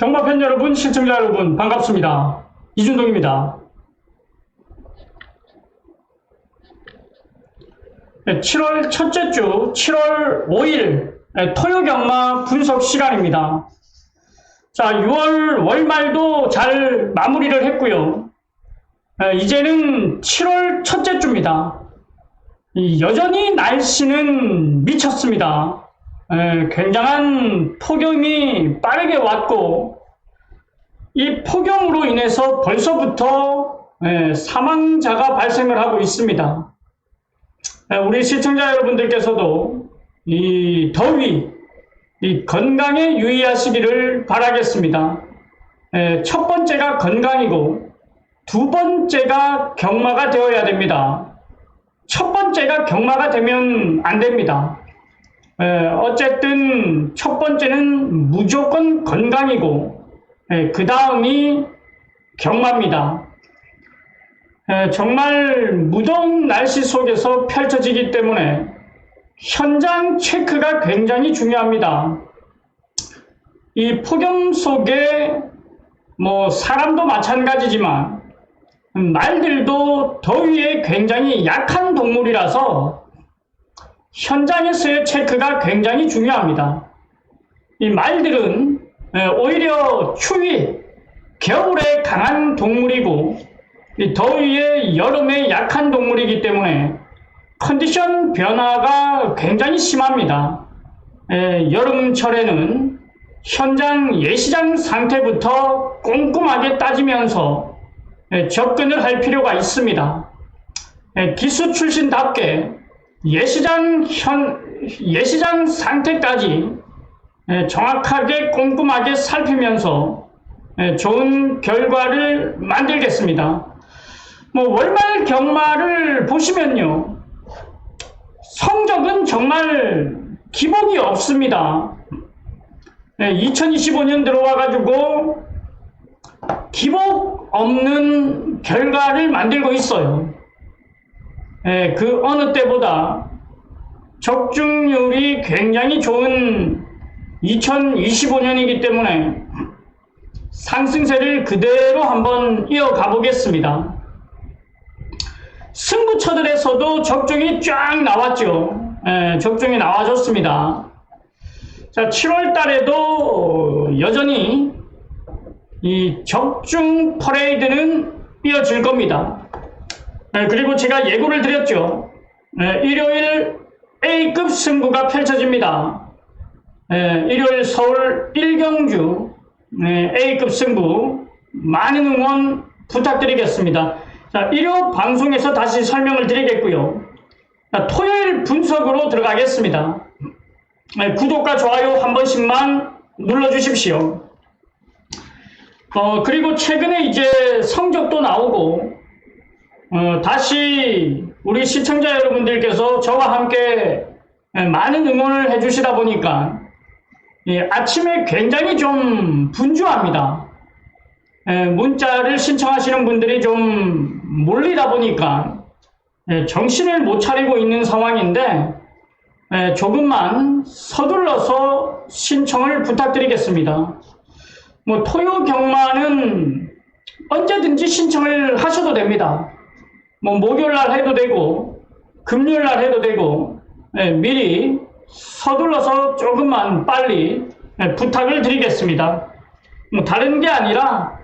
경마팬 여러분, 시청자 여러분, 반갑습니다. 이준동입니다. 네, 7월 첫째 주, 7월 5일, 네, 토요 경마 분석 시간입니다. 자, 6월 월말도 잘 마무리를 했고요. 네, 이제는 7월 첫째 주입니다. 이 여전히 날씨는 미쳤습니다. 에, 굉장한 폭염이 빠르게 왔고, 이 폭염으로 인해서 벌써부터 에, 사망자가 발생을 하고 있습니다. 에, 우리 시청자 여러분들께서도 이 더위, 이 건강에 유의하시기를 바라겠습니다. 에, 첫 번째가 건강이고, 두 번째가 경마가 되어야 됩니다. 첫 번째가 경마가 되면 안 됩니다. 에, 어쨌든 첫 번째는 무조건 건강이고 그 다음이 경마입니다. 에, 정말 무더운 날씨 속에서 펼쳐지기 때문에 현장 체크가 굉장히 중요합니다. 이 폭염 속에 뭐 사람도 마찬가지지만 말들도 더위에 굉장히 약한 동물이라서 현장에서의 체크가 굉장히 중요합니다. 이 말들은 오히려 추위, 겨울에 강한 동물이고 이 더위에 여름에 약한 동물이기 때문에 컨디션 변화가 굉장히 심합니다. 에, 여름철에는 현장 예시장 상태부터 꼼꼼하게 따지면서 에, 접근을 할 필요가 있습니다. 에, 기수 출신답게 예시장 현, 예시장 상태까지 에, 정확하게 꼼꼼하게 살피면서 에, 좋은 결과를 만들겠습니다. 뭐 월말 경마를 보시면요. 성적은 정말 기복이 없습니다. 2025년 들어와가지고 기복 없는 결과를 만들고 있어요. 예, 그 어느 때보다 적중률이 굉장히 좋은 2025년이기 때문에 상승세를 그대로 한번 이어가 보겠습니다. 승부처들에서도 적중이 쫙 나왔죠. 예, 적중이 나와줬습니다. 자, 7월 달에도 여전히 이 적중 퍼레이드는 이어질 겁니다. 네, 그리고 제가 예고를 드렸죠. 네, 일요일 A급 승부가 펼쳐집니다. 네, 일요일 서울 1경주 A급 승부 많은 응원 부탁드리겠습니다. 자, 일요 방송에서 다시 설명을 드리겠고요. 자, 토요일 분석으로 들어가겠습니다. 구독과 좋아요 한 번씩만 눌러주십시오. 어, 그리고 최근에 이제 성적도 나오고, 어, 다시 우리 시청자 여러분들께서 저와 함께 많은 응원을 해주시다 보니까, 예, 아침에 굉장히 좀 분주합니다. 예, 문자를 신청하시는 분들이 좀 몰리다 보니까, 예, 정신을 못 차리고 있는 상황인데, 예, 조금만 서둘러서 신청을 부탁드리겠습니다. 뭐 토요 경마는 언제든지 신청을 하셔도 됩니다. 뭐 목요일 날 해도 되고 금요일 날 해도 되고 예, 미리 서둘러서 조금만 빨리 예, 부탁을 드리겠습니다. 뭐 다른 게 아니라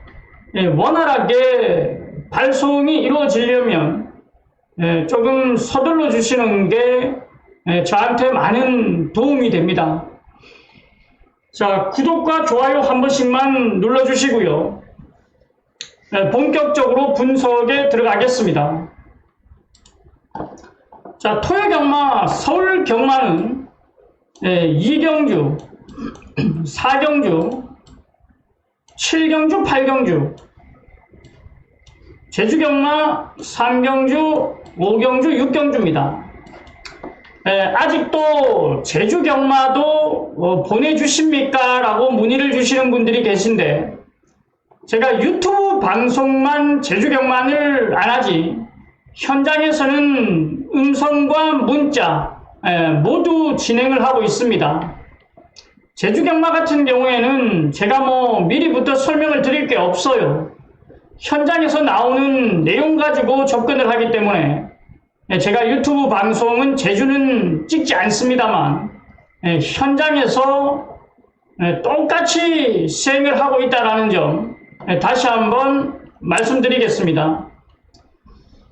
예, 원활하게 발송이 이루어지려면 예, 조금 서둘러 주시는 게 예, 저한테 많은 도움이 됩니다. 자, 구독과 좋아요 한 번씩만 눌러주시고요. 네, 본격적으로 분석에 들어가겠습니다. 자, 토요 경마, 서울 경마는 네, 2경주, 4경주, 7경주, 8경주, 제주 경마 3경주, 5경주, 6경주입니다. 네, 아직도 제주 경마도 어, 보내주십니까? 라고 문의를 주시는 분들이 계신데 제가 유튜브 방송만 제주 경마를 안 하지 현장에서는 음성과 문자 에, 모두 진행을 하고 있습니다. 제주 경마 같은 경우에는 제가 뭐 미리부터 설명을 드릴 게 없어요. 현장에서 나오는 내용 가지고 접근을 하기 때문에 예, 제가 유튜브 방송은 제주는 찍지 않습니다만 예, 현장에서 예, 똑같이 수행을 하고 있다는 점 예, 다시 한번 말씀드리겠습니다.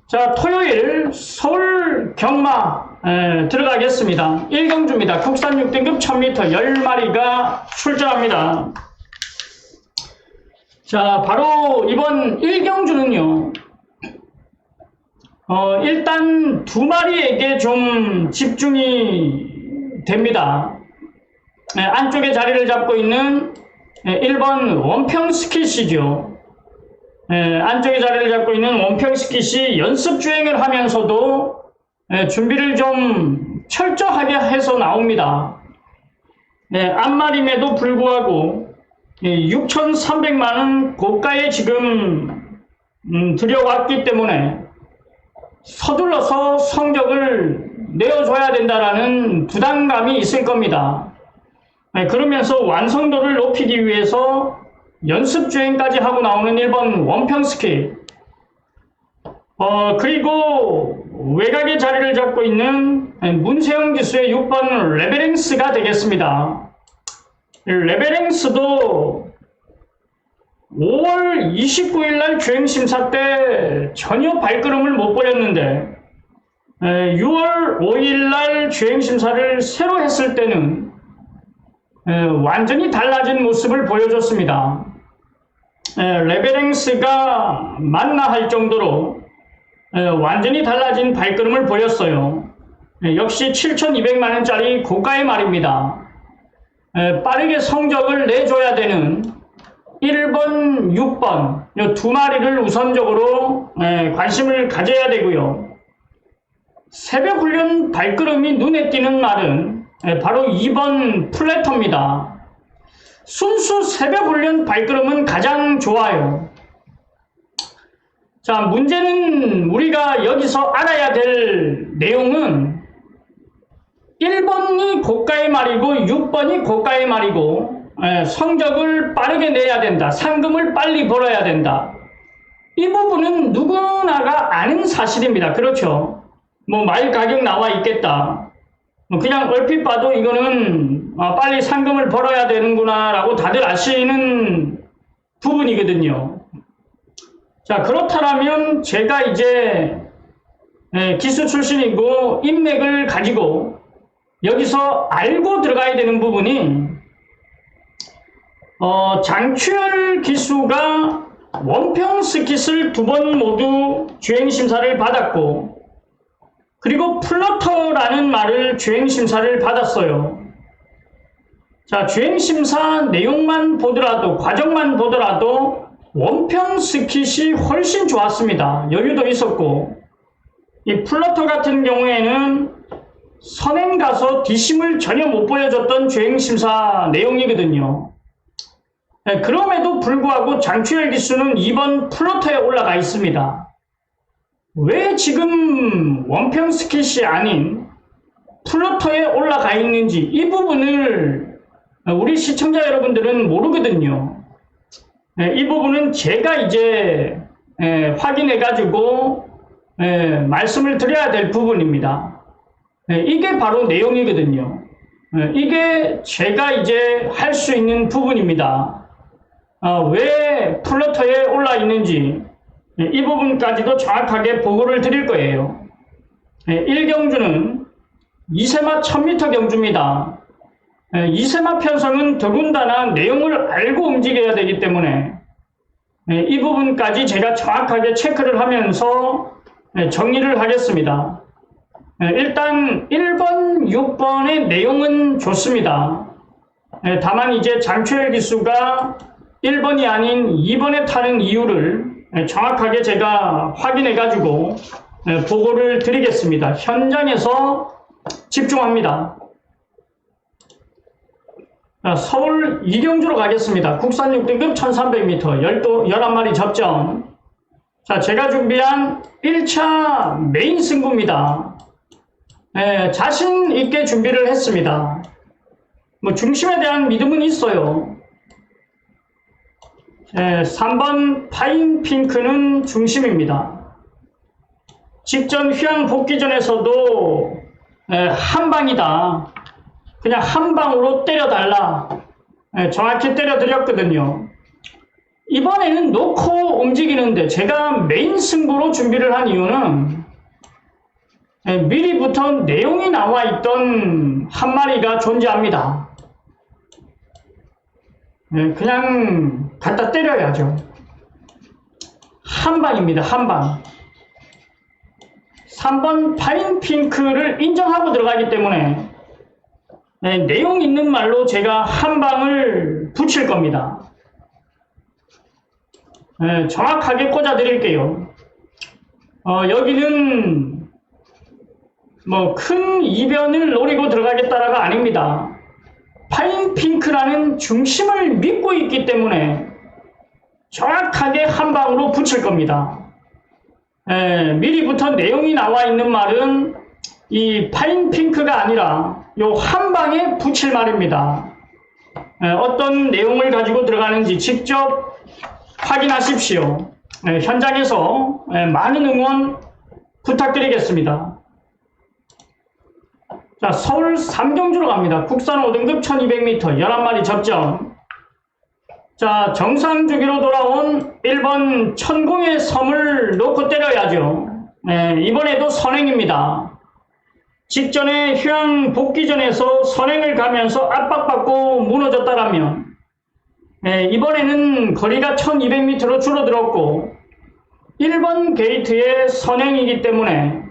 자, 토요일 서울 경마 에, 들어가겠습니다. 1경주입니다. 국산 6등급 1000m 10마리가 출전합니다. 자, 바로 이번 1경주는요. 어, 일단 두 마리에게 좀 집중이 됩니다. 에, 안쪽에 자리를 잡고 있는 에, 1번 원평 스키시죠. 예, 안쪽에 자리를 잡고 있는 원평 스킷이 연습 주행을 하면서도 예, 준비를 좀 철저하게 해서 나옵니다. 예, 앞말임에도 불구하고 6,300만 원 고가에 지금 음, 들여왔기 때문에 서둘러서 성적을 내어줘야 된다라는 부담감이 있을 겁니다. 예, 그러면서 완성도를 높이기 위해서 연습 주행까지 하고 나오는 1번 원평 스키. 어, 그리고 외곽에 자리를 잡고 있는 문세영 기수의 6번 레베랭스가 되겠습니다. 레베랭스도 5월 29일 날 주행 심사 때 전혀 발걸음을 못 보였는데 6월 5일 날 주행 심사를 새로 했을 때는 완전히 달라진 모습을 보여줬습니다. 레베랭스가 맞나 할 정도로 완전히 달라진 발걸음을 보였어요. 역시 7,200만 원짜리 고가의 말입니다. 빠르게 성적을 내줘야 되는 1번, 6번 이두 마리를 우선적으로 관심을 가져야 되고요. 새벽 훈련 발걸음이 눈에 띄는 말은 바로 2번 플래터입니다. 순수 새벽 훈련 발걸음은 가장 좋아요. 자, 문제는 우리가 여기서 알아야 될 내용은 1번이 고가의 말이고 6번이 고가의 말이고 에, 성적을 빠르게 내야 된다. 상금을 빨리 벌어야 된다. 이 부분은 누구나가 아는 사실입니다. 그렇죠? 뭐 말 가격 나와 있겠다. 뭐 그냥 얼핏 봐도 이거는 아, 빨리 상금을 벌어야 되는구나 라고 다들 아시는 부분이거든요. 자 그렇다면 제가 이제 예, 기수 출신이고 인맥을 가지고 여기서 알고 들어가야 되는 부분이 어, 장추열 기수가 원평 스킷을 두 번 모두 주행 심사를 받았고 그리고 플러터라는 말을 주행심사를 받았어요. 자, 주행심사 내용만 보더라도, 과정만 보더라도 원평 스킷이 훨씬 좋았습니다. 여유도 있었고, 이 플러터 같은 경우에는 선행 가서 뒷심을 전혀 못 보여줬던 주행심사 내용이거든요. 네, 그럼에도 불구하고 장추열 기수는 2번 플러터에 올라가 있습니다. 왜 지금 원평 스킷이 아닌 플로터에 올라가 있는지 이 부분을 우리 시청자 여러분들은 모르거든요. 네, 이 부분은 제가 이제 확인해 가지고 말씀을 드려야 될 부분입니다. 네, 이게 바로 내용이거든요. 네, 이게 제가 이제 할 수 있는 부분입니다. 아, 왜 플로터에 올라 있는지 예, 이 부분까지도 정확하게 보고를 드릴 거예요. 1경주는 예, 이세마 1000m 경주입니다. 예, 이세마 편성은 더군다나 내용을 알고 움직여야 되기 때문에 이 부분까지 제가 정확하게 체크를 하면서 정리를 하겠습니다. 일단 1번, 6번의 내용은 좋습니다. 다만 이제 장추열 기수가 1번이 아닌 2번에 타는 이유를 예, 정확하게 제가 확인해 가지고 예, 보고를 드리겠습니다. 현장에서 집중합니다. 서울 이경주로 가겠습니다. 국산 6등급 1300m 11마리 접전 자, 제가 준비한 1차 메인 승부입니다. 예, 자신 있게 준비를 했습니다. 뭐 중심에 대한 믿음은 있어요. 예, 3번 파인 핑크는 중심입니다. 직전 휘황 복귀전에서도 예, 한 방이다. 그냥 한 방으로 때려달라. 예, 정확히 때려드렸거든요. 이번에는 놓고 움직이는데 제가 메인 승부로 준비를 한 이유는 예, 미리부터 내용이 나와 있던 한 마리가 존재합니다. 예, 그냥 갖다 때려야죠. 한 방입니다. 한 방. 3번 파인 핑크를 인정하고 들어가기 때문에 네, 내용 있는 말로 제가 한 방을 붙일 겁니다. 네, 정확하게 꽂아 드릴게요. 어, 여기는 뭐 큰 이변을 노리고 들어가겠다라가 아닙니다. 파인 핑크라는 중심을 믿고 있기 때문에 정확하게 한 방으로 붙일 겁니다. 에, 미리부터 내용이 나와 있는 말은 이 파인 핑크가 아니라 요 한 방에 붙일 말입니다. 에, 어떤 내용을 가지고 들어가는지 직접 확인하십시오. 에, 현장에서 에, 많은 응원 부탁드리겠습니다. 자, 서울 삼경주로 갑니다. 국산 5등급 1200m 11마리 접점. 자, 정상 주기로 돌아온 1번 천공의 섬을 놓고 때려야죠. 네, 이번에도 선행입니다. 직전에 휴양 복귀전에서 선행을 가면서 압박받고 무너졌다라면 네, 이번에는 거리가 1200m로 줄어들었고 1번 게이트의 선행이기 때문에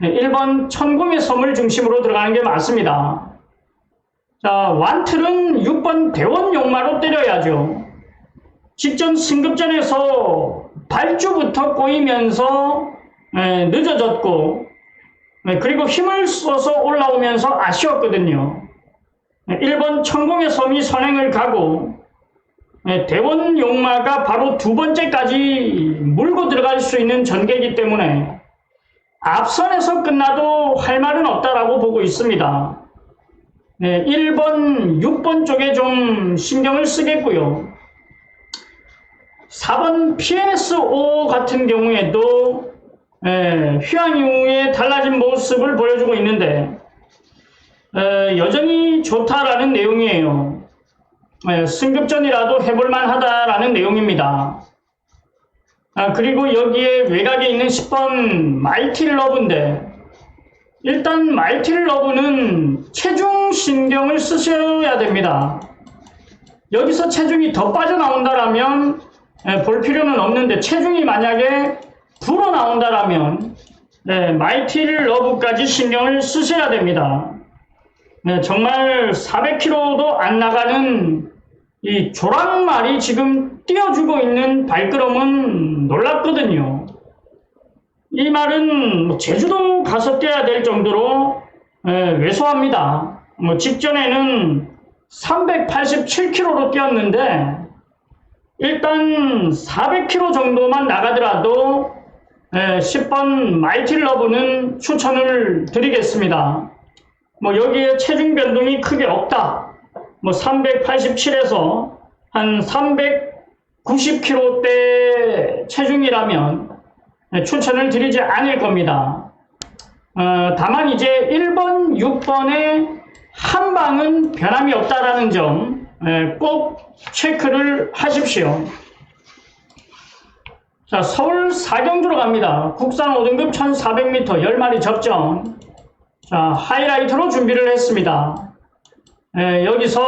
네, 1번 천공의 섬을 중심으로 들어가는 게 맞습니다. 자, 완틀은 6번 대원 용마로 때려야죠. 직전 승급전에서 발주부터 꼬이면서 에, 늦어졌고 에, 그리고 힘을 써서 올라오면서 아쉬웠거든요. 에, 1번 천공의 섬이 선행을 가고 에, 대원 용마가 바로 두 번째까지 물고 들어갈 수 있는 전개이기 때문에 앞선에서 끝나도 할 말은 없다라고 보고 있습니다. 네, 1번, 6번 쪽에 좀 신경을 쓰겠고요. 4번 PNS5 같은 경우에도 에, 휴양 이후에 달라진 모습을 보여주고 있는데 에, 여전히 좋다라는 내용이에요. 에, 승급전이라도 해볼만 하다라는 내용입니다. 아, 그리고 여기에 외곽에 있는 10번 마이티 러브인데 일단 마이티 러브는 체중 신경을 쓰셔야 됩니다. 여기서 체중이 더 빠져나온다라면 예, 볼 필요는 없는데 체중이 만약에 불어 나온다라면 네, 마이티 러브까지 신경을 쓰셔야 됩니다. 네, 정말 400km도 안 나가는 이 조랑말이 지금 띄워주고 있는 발걸음은 놀랍거든요. 이 말은 뭐 제주도 가서 뛰어야 될 정도로 에, 왜소합니다. 뭐 직전에는 387km로 뛰었는데 일단 400km 정도만 나가더라도 에, 10번 마이티 러브는 추천을 드리겠습니다. 뭐 여기에 체중 변동이 크게 없다. 뭐 387에서 한 390kg대 체중이라면 추천을 드리지 않을 겁니다. 어, 다만 이제 1번, 6번의 한 방은 변함이 없다라는 점 꼭 체크를 하십시오. 자, 서울 사경주로 갑니다. 국산 5등급 1400m 10마리 접점. 자, 하이라이트로 준비를 했습니다. 에, 여기서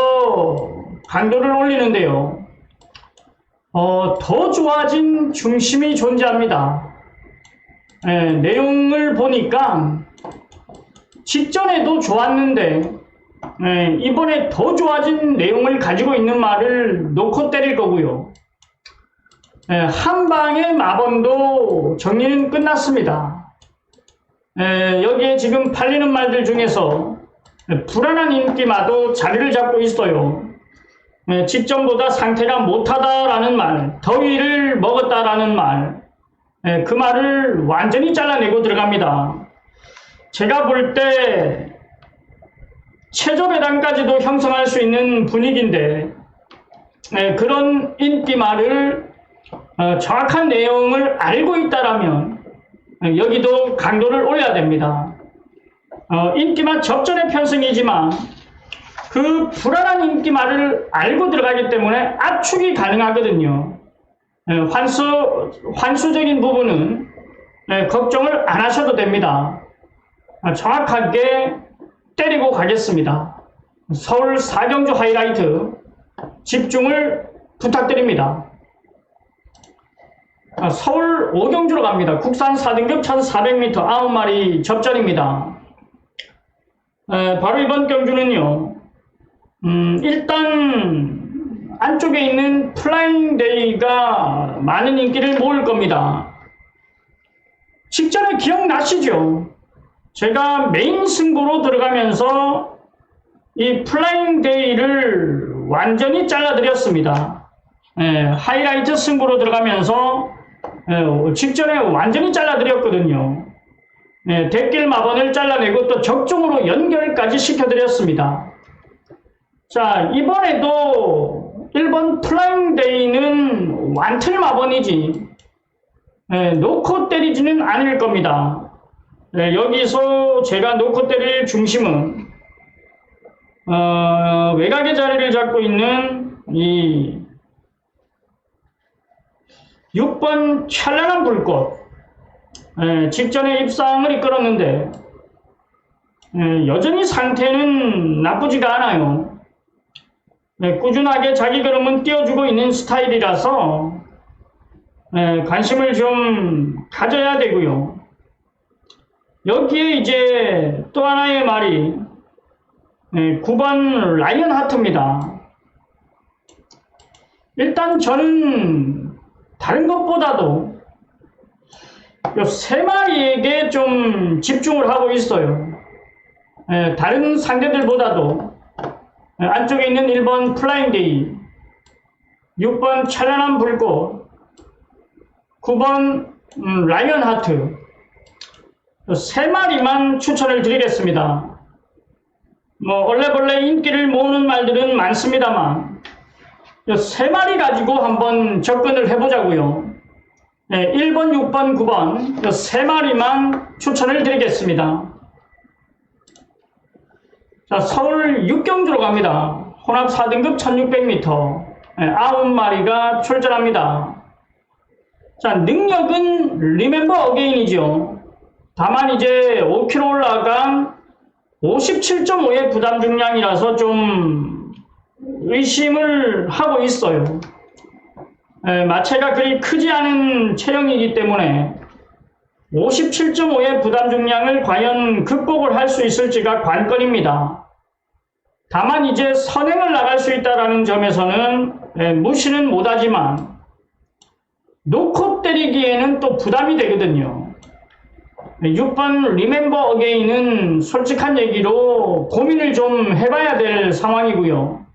강도를 올리는데요. 어, 더 좋아진 중심이 존재합니다. 에, 내용을 보니까 직전에도 좋았는데 에, 이번에 더 좋아진 내용을 가지고 있는 말을 놓고 때릴 거고요. 에, 한 방의 마번도 정리는 끝났습니다. 에, 여기에 지금 팔리는 말들 중에서 불안한 인기마도 자리를 잡고 있어요. 예, 직전보다 상태가 못하다라는 말, 더위를 먹었다라는 말, 예, 그 말을 완전히 잘라내고 들어갑니다. 제가 볼 때 최저 배당까지도 형성할 수 있는 분위기인데 네, 그런 인기 말을 어, 정확한 내용을 알고 있다라면 어, 여기도 강도를 올려야 됩니다. 어, 인기말 접전의 편성이지만 그 불안한 인기말을 알고 들어가기 때문에 압축이 가능하거든요. 예, 환수, 환수적인 부분은 예, 걱정을 안 하셔도 됩니다. 아, 정확하게 때리고 가겠습니다. 서울 사경주 하이라이트 집중을 부탁드립니다. 아, 서울 오경주로 갑니다. 국산 4등급 1400m 9마리 접전입니다. 에, 바로 이번 경주는요. 음, 일단 안쪽에 있는 플라잉 데이가 많은 인기를 모을 겁니다. 직전에 기억나시죠? 제가 메인 승부로 들어가면서 이 플라잉 데이를 완전히 잘라드렸습니다. 예, 하이라이트 승부로 들어가면서 예, 직전에 완전히 잘라드렸거든요. 예, 대길 마번을 잘라내고 또 적중으로 연결까지 시켜드렸습니다. 자, 이번에도 1번 플라잉 데이는 완틀 마번이지, 예, 놓고 때리지는 않을 겁니다. 예, 여기서 제가 놓고 때릴 중심은, 어, 외곽의 자리를 잡고 있는 이 6번 찬란한 불꽃, 예, 직전에 입상을 이끌었는데, 예, 여전히 상태는 나쁘지가 않아요. 네, 꾸준하게 자기 걸음은 띄워주고 있는 스타일이라서 네, 관심을 좀 가져야 되고요. 여기에 이제 또 하나의 말이 네, 9번 라이언 하트입니다. 일단 저는 다른 것보다도 이 세 마리에게 좀 집중을 하고 있어요. 네, 다른 상대들보다도 네, 안쪽에 있는 1번 플라잉데이, 6번 찬란한 불꽃, 9번 음, 라이언 하트 세 마리만 추천을 드리겠습니다. 뭐 원래벌레 인기를 모으는 말들은 많습니다만 이 세 마리 가지고 한번 접근을 해보자고요. 네, 1번, 6번, 9번 이세 마리만 추천을 드리겠습니다. 자, 서울 육경주로 갑니다. 혼합 4등급 1600m. 네, 9마리가 출전합니다. 자, 능력은 리멤버 어게인이죠. 다만 이제 5kg 올라간 57.5의 부담 중량이라서 좀 의심을 하고 있어요. 에, 마체가 그리 크지 않은 체형이기 때문에 57.5의 부담 중량을 과연 극복을 할 수 있을지가 관건입니다. 다만 이제 선행을 나갈 수 있다는 점에서는 에, 무시는 못하지만 놓고 때리기에는 또 부담이 되거든요. 6번 리멤버 어게인은 솔직한 얘기로 고민을 좀 해봐야 될 상황이고요.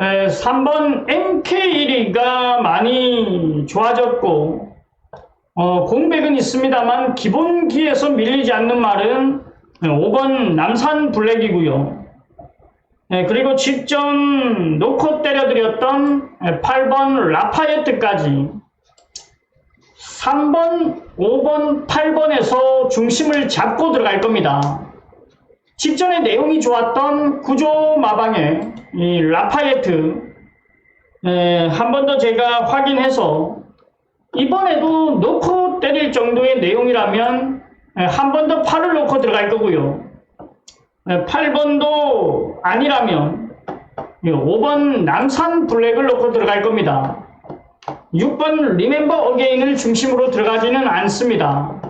에, 3번 MK1가 많이 좋아졌고 어, 공백은 있습니다만 기본기에서 밀리지 않는 말은 5번 남산 블랙이고요. 예, 그리고 직전 놓고 때려드렸던 8번 라파예트까지 3번, 5번, 8번에서 중심을 잡고 들어갈 겁니다. 직전에 내용이 좋았던 구조 마방의 이 라파예트 한 번 더 제가 확인해서 이번에도 놓고 때릴 정도의 내용이라면 한 번 더 팔을 놓고 들어갈 거고요. 8번도 아니라면 5번 남산 블랙을 놓고 들어갈 겁니다. 6번 리멤버 어게인을 중심으로 들어가지는 않습니다.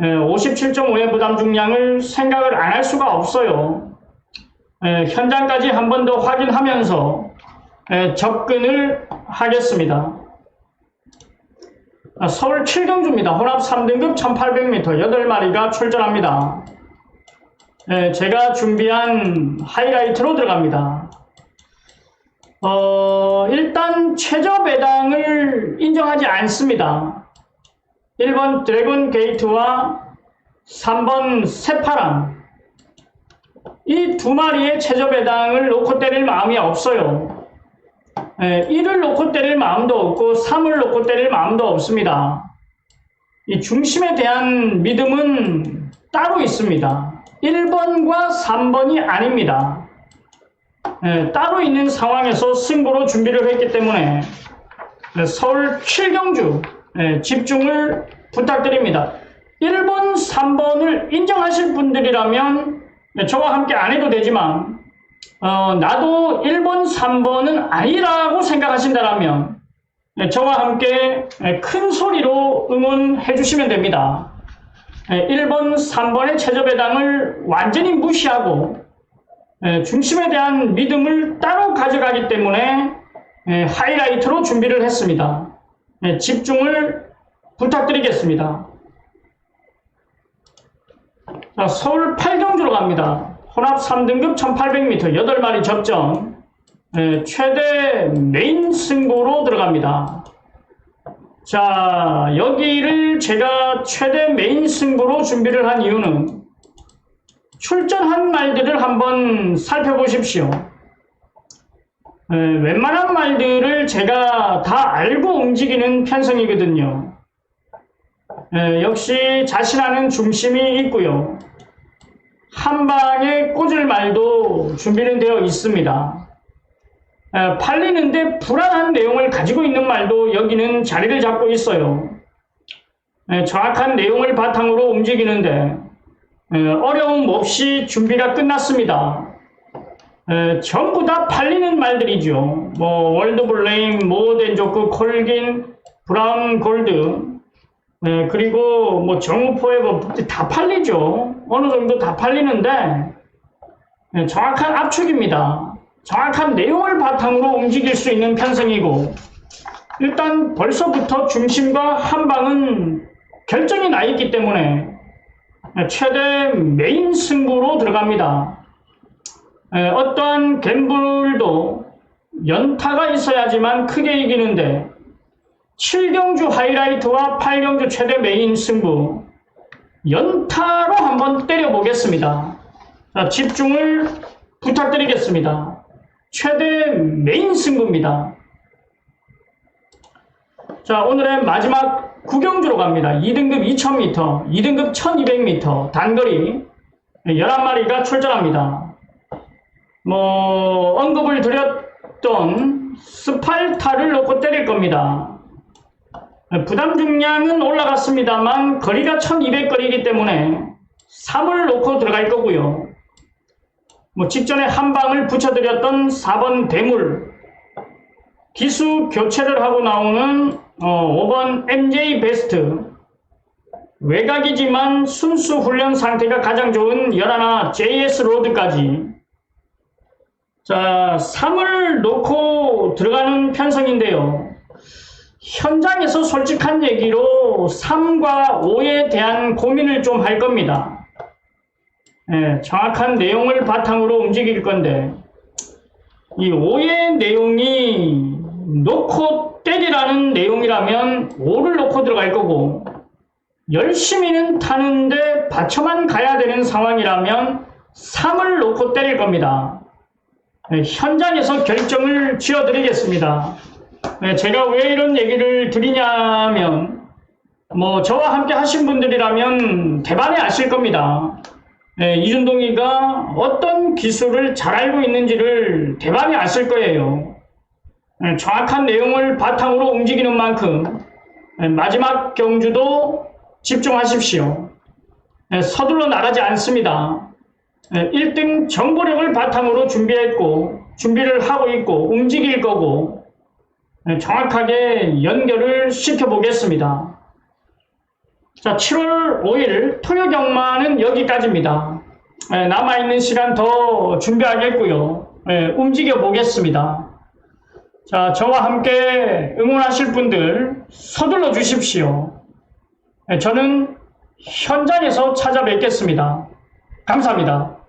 57.5의 부담 중량을 생각을 안 할 수가 없어요. 에, 현장까지 한 번 더 확인하면서 에, 접근을 하겠습니다. 아, 서울 7경주입니다. 혼합 3등급 1800m 8마리가 출전합니다. 에, 제가 준비한 하이라이트로 들어갑니다. 어, 일단 최저 배당을 인정하지 않습니다. 1번 드래곤 게이트와 3번 새파람 이 두 마리의 최저 배당을 놓고 때릴 마음이 없어요. 예, 1을 놓고 때릴 마음도 없고 3을 놓고 때릴 마음도 없습니다. 이 중심에 대한 믿음은 따로 있습니다. 1번과 3번이 아닙니다. 예, 따로 있는 상황에서 승부로 준비를 했기 때문에 네, 서울 7경주 예, 집중을 부탁드립니다. 1번, 3번을 인정하실 분들이라면 네, 저와 함께 안 해도 되지만 어, 나도 1번, 3번은 아니라고 생각하신다면 네, 저와 함께 네, 큰 소리로 응원해 주시면 됩니다. 네, 1번, 3번의 최저 배당을 완전히 무시하고 네, 중심에 대한 믿음을 따로 가져가기 때문에 네, 하이라이트로 준비를 했습니다. 네, 집중을 부탁드리겠습니다. 자, 서울 8경주로 갑니다. 혼합 3등급 1800m 8마리 접전 예, 최대 메인 승부로 들어갑니다. 자, 여기를 제가 최대 메인 승부로 준비를 한 이유는 출전한 말들을 한번 살펴보십시오. 예, 웬만한 말들을 제가 다 알고 움직이는 편성이거든요. 예, 역시 자신하는 중심이 있고요. 한 방에 꽂을 말도 준비는 되어 있습니다. 에, 팔리는데 불안한 내용을 가지고 있는 말도 여기는 자리를 잡고 있어요. 에, 정확한 내용을 바탕으로 움직이는데 에, 어려움 없이 준비가 끝났습니다. 에, 전부 다 팔리는 말들이죠. 뭐 월드블레임, 모덴 조크, 콜긴, 브라운 골드, 네, 그리고 뭐 정우포에버 다 팔리죠. 어느 정도 다 팔리는데 네, 정확한 압축입니다. 정확한 내용을 바탕으로 움직일 수 있는 편성이고 일단 벌써부터 중심과 한방은 결정이 나 있기 때문에 네, 최대 메인 승부로 들어갑니다. 네, 어떠한 갬블도 연타가 있어야지만 크게 이기는데 7경주 하이라이트와 8경주 최대 메인 승부 연타로 한번 때려보겠습니다. 자, 집중을 부탁드리겠습니다. 최대 메인 승부입니다. 자, 오늘의 마지막 9경주로 갑니다. 2등급 2000m, 2등급 1200m 단거리 11마리가 출전합니다. 뭐 언급을 드렸던 스팔타를 놓고 때릴 겁니다. 부담 중량은 올라갔습니다만 거리가 1200거리이기 때문에 3을 놓고 들어갈 거고요. 뭐 직전에 한 방을 붙여드렸던 4번 대물 기수 교체를 하고 나오는 어, 5번 MJ 베스트 외곽이지만 순수 훈련 상태가 가장 좋은 11 JS 로드까지 자 3을 놓고 들어가는 편성인데요. 현장에서 솔직한 얘기로 3과 5에 대한 고민을 좀 할 겁니다. 예, 정확한 내용을 바탕으로 움직일 건데, 이 5의 내용이 놓고 때리라는 내용이라면 5를 놓고 들어갈 거고, 열심히는 타는데 받쳐만 가야 되는 상황이라면 3을 놓고 때릴 겁니다. 예, 현장에서 결정을 지어 드리겠습니다. 네, 제가 왜 이런 얘기를 드리냐면, 뭐, 저와 함께 하신 분들이라면 대반에 아실 겁니다. 네, 이준동이가 어떤 기술을 잘 알고 있는지를 대반에 아실 거예요. 네, 정확한 내용을 바탕으로 움직이는 만큼, 네, 마지막 경주도 집중하십시오. 네, 서둘러 나가지 않습니다. 1등 정보력을 바탕으로 준비했고, 준비를 하고 있고, 움직일 거고, 네, 정확하게 연결을 시켜보겠습니다. 자, 7월 5일 토요 경마는 여기까지입니다. 네, 남아있는 시간 더 준비하겠고요. 네, 움직여 보겠습니다. 자, 저와 함께 응원하실 분들 서둘러 주십시오. 저는 현장에서 찾아뵙겠습니다. 감사합니다.